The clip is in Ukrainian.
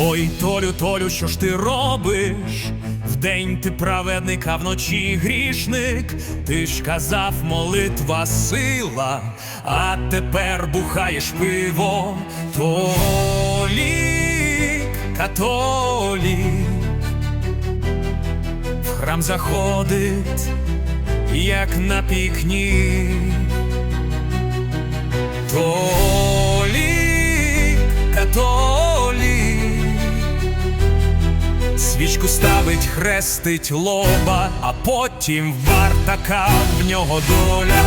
Ой, Толю, Толю, що ж ти робиш? Вдень ти праведник, а вночі грішник. Ти ж казав, молитва сила, а тепер бухаєш пиво. Толік, католік, в храм заходить, як на пікнік. Свічку ставить, хрестить лоба, а потім варта в нього доля.